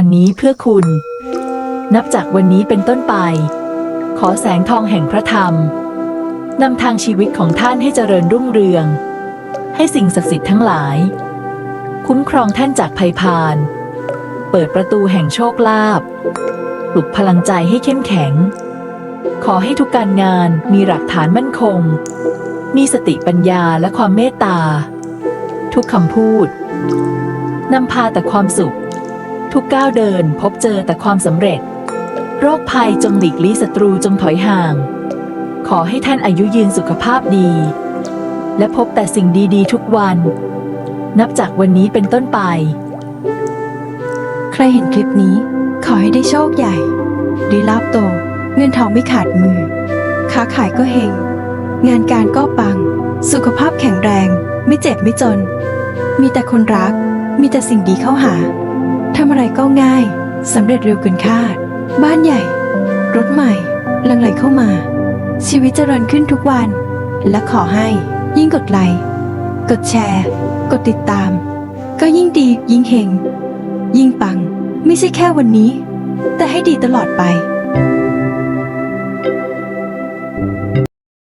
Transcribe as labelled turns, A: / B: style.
A: รนี้เพื่อคุณ นับจากวันนี้เป็นต้นไป ขอแสงทองแห่งพระธรรมนำทางชีวิตของท่านให้เจริญรุ่งเรือง ให้สิ่งศักดิ์สิทธิ์ทั้งหลาย คุ้มครองท่านจากภัยพาน เปิดประตูแห่งโชคลาภปลุกพลังใจให้เข้มแข็ง ขอให้ทุกการงานมีหลักฐานมั่นคง มีสติปัญญาและความเมตตา ทุกคำพูดนำพาแต่ความสุข ทุกก้าวเดินพบเจอแต่ความสำเร็จ โรคภัยจงหลีกลี่ศัตรูจงถอยห่าง ขอให้ท่านอายุยืนสุขภาพดี และพบแต่สิ่งดีๆ ทุกวัน นับจากวันนี้เป็นต้นไป
B: ใครเห็นคลิปนี้ ขอให้ได้โชคใหญ่ได้ลาบโต เงินทองไม่ขาดมือ ค้าขายก็เฮง งานการก็ปัง สุขภาพแข็งแรง ไม่เจ็บไม่จน มีแต่คนรัก มีแต่สิ่งดีเข้าหา ทำอะไรก็ง่ายสำเร็จเร็วเกินคาด บ้านใหญ่ รถใหม่ลังไหลเข้ามา ชีวิตเจริญขึ้นทุกวัน และขอให้ยิ่งกดไลค์กดแชร์ กดติดตาม ก็ยิ่งดียิ่งเฮงยิ่งปัง ไม่ใช่แค่วันนี้ แต่ให้ดีตลอดไป